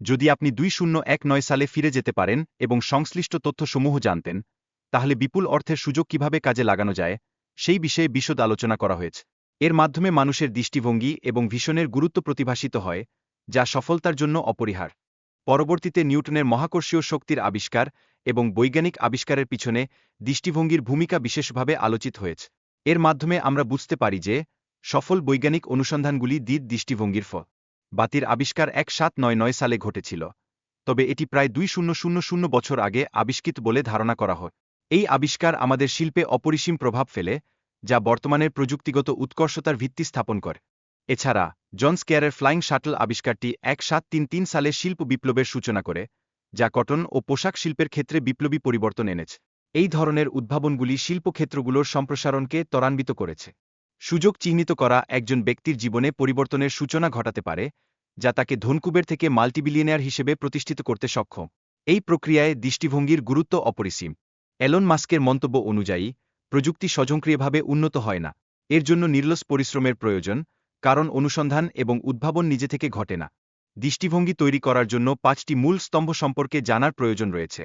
যদি আপনি দুই শূন্য এক নয় সালে ফিরে যেতে পারেন এবং সংশ্লিষ্ট তথ্যসমূহ জানতেন, তাহলে বিপুল অর্থের সুযোগ কীভাবে কাজে লাগানো যায়, সেই বিষয়ে বিশদ আলোচনা করা হয়েছে। এর মাধ্যমে মানুষের দৃষ্টিভঙ্গি এবং ভীষণের গুরুত্ব প্রতিভাসিত হয়, যা সফলতার জন্য অপরিহার। পরবর্তীতে নিউটনের মহাকর্ষীয় শক্তির আবিষ্কার এবং বৈজ্ঞানিক আবিষ্কারের পিছনে দৃষ্টিভঙ্গির ভূমিকা বিশেষভাবে আলোচিত হয়েছে। এর মাধ্যমে আমরা বুঝতে পারি যে, সফল বৈজ্ঞানিক অনুসন্ধানগুলি দ্বিত দৃষ্টিভঙ্গির ফল। বাতির আবিষ্কার এক সাত নয় নয় সালে ঘটেছিল, তবে এটি প্রায় দুই শূন্য শূন্য শূন্য বছর আগে আবিষ্কৃত বলে ধারণা করা হয়। এই আবিষ্কার আমাদের শিল্পে অপরিসীম প্রভাব ফেলে, যা বর্তমানের প্রযুক্তিগত উৎকর্ষতার ভিত্তি স্থাপন করে। এছাড়া, জন স্কেয়ারের ফ্লাইং শাটল আবিষ্কারটি এক সাত তিন তিন সালে শিল্প বিপ্লবের সূচনা করে, যা কটন ও পোশাক শিল্পের ক্ষেত্রে বিপ্লবী পরিবর্তন এনেছে। এই ধরনের উদ্ভাবনগুলি শিল্পক্ষেত্রগুলোর সম্প্রসারণকে ত্বরান্বিত করেছে। সুযোগ চিহ্নিত করা একজন ব্যক্তির জীবনে পরিবর্তনের সূচনা ঘটাতে পারে, যা তাকে ধনকুবের থেকে মাল্টিবিলিয়নিয়ার হিসেবে প্রতিষ্ঠিত করতে সক্ষম। এই প্রক্রিয়ায় দৃষ্টিভঙ্গির গুরুত্ব অপরিসীম। এলন মাস্কের মন্তব্য অনুযায়ী, প্রযুক্তি স্বয়ংক্রিয়ভাবে উন্নত হয় না। এর জন্য নির্লস পরিশ্রমের প্রয়োজন, কারণ অনুসন্ধান এবং উদ্ভাবন নিজে থেকে ঘটে না। দৃষ্টিভঙ্গি তৈরি করার জন্য পাঁচটি মূল স্তম্ভ সম্পর্কে জানার প্রয়োজন রয়েছে,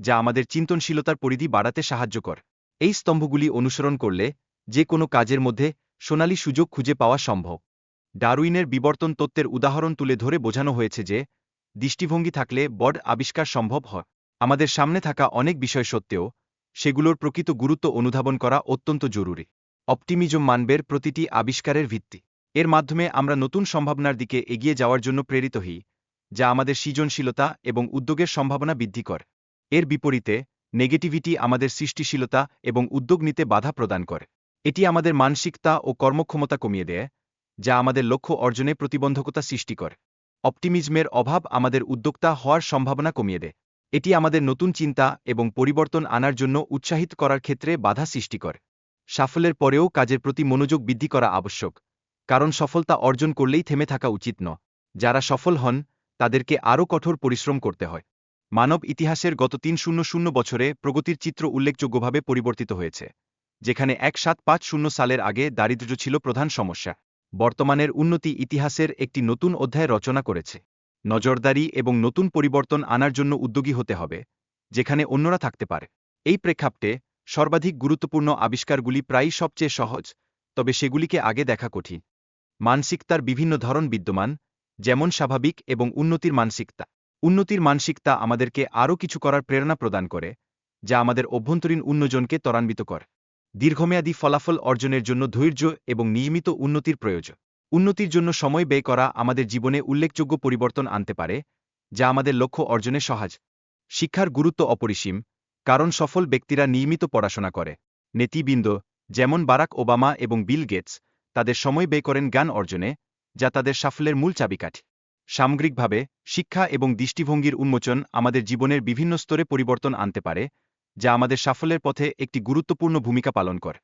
যা আমাদের চিন্তনশীলতার পরিধি বাড়াতে সাহায্য কর। এই স্তম্ভগুলি অনুসরণ করলে যে কোনো কাজের মধ্যে সোনালী সুযোগ খুঁজে পাওয়া সম্ভব। ডারউইনের বিবর্তন তত্ত্বের উদাহরণ তুলে ধরে বোঝানো হয়েছে যে, দৃষ্টিভঙ্গি থাকলে বড আবিষ্কার সম্ভব হয়। আমাদের সামনে থাকা অনেক বিষয় সত্ত্বেও, সেগুলোর প্রকৃত গুরুত্ব অনুধাবন করা অত্যন্ত জরুরি। অপটিমিজম মানবের প্রতিটি আবিষ্কারের ভিত্তি। এর মাধ্যমে আমরা নতুন সম্ভাবনার দিকে এগিয়ে যাওয়ার জন্য প্রেরিত হই, যা আমাদের সৃজনশীলতা এবং উদ্যোগের সম্ভাবনা বৃদ্ধি করে। এর বিপরীতে, নেগেটিভিটি আমাদের সৃষ্টিশীলতা এবং উদ্যোগ নিতে বাধা প্রদান করে। এটি আমাদের মানসিকতা ও কর্মক্ষমতা কমিয়ে দেয়, যা আমাদের লক্ষ্য অর্জনে প্রতিবন্ধকতা সৃষ্টি করে। অপটিমিজমের অভাব আমাদের উদ্যোক্তা হওয়ার সম্ভাবনা কমিয়ে দেয়। এটি আমাদের নতুন চিন্তা এবং পরিবর্তন আনার জন্য উৎসাহিত করার ক্ষেত্রে বাধা সৃষ্টি করে। সাফল্যের পরেও কাজের প্রতি মনোযোগ বৃদ্ধি করা আবশ্যক, কারণ সফলতা অর্জন করলেই থেমে থাকা উচিত ন যারা সফল হন, তাদেরকে আরও কঠোর পরিশ্রম করতে হয়। মানব ইতিহাসের গত তিন শূন্য শূন্য বছরে প্রগতির চিত্র উল্লেখযোগ্যভাবে পরিবর্তিত হয়েছে। যেখানে এক সাত পাঁচ শূন্য সালের আগে দারিদ্র্য ছিল প্রধান সমস্যা। বর্তমানের উন্নতি ইতিহাসের একটি নতুন অধ্যায় রচনা করেছে। নজরদারি এবং নতুন পরিবর্তন আনার জন্য উদ্যোগী হতে হবে, যেখানে অন্যরা থাকতে পারে। এই প্রেক্ষাপটে সর্বাধিক গুরুত্বপূর্ণ আবিষ্কারগুলি প্রায়ই সবচেয়ে সহজ, তবে সেগুলিকে আগে দেখা কঠিন। মানসিকতার বিভিন্ন ধরন বিদ্যমান, যেমন স্বাভাবিক এবং উন্নতির মানসিকতা। উন্নতির মানসিকতা আমাদেরকে আরও কিছু করার প্রেরণা প্রদান করে, যা আমাদের অভ্যন্তরীণ উন্নয়নকে ত্বরান্বিত করে। দীর্ঘমেয়াদী ফলাফল অর্জনের জন্য ধৈর্য এবং নিয়মিত উন্নতির প্রয়োজন। উন্নতির জন্য সময় ব্যয় করা আমাদের জীবনে উল্লেখযোগ্য পরিবর্তন আনতে পারে, যা আমাদের লক্ষ্য অর্জনে সহজ। শিক্ষার গুরুত্ব অপরিসীম, কারণ সফল ব্যক্তিরা নিয়মিত পড়াশোনা করে। নেতিবৃন্দ, যেমন বারাক ওবামা এবং বিল গেটস, তাদের সময় ব্যয় করেন জ্ঞান অর্জনে, যা তাদের সাফল্যের মূল চাবিকাঠি। সামগ্রিকভাবে, শিক্ষা এবং দৃষ্টিভঙ্গির উন্মোচন আমাদের জীবনের বিভিন্ন স্তরে পরিবর্তন আনতে পারে যা আমাদের সাফল্যের পথে একটি গুরুত্বপূর্ণ ভূমিকা পালন করে।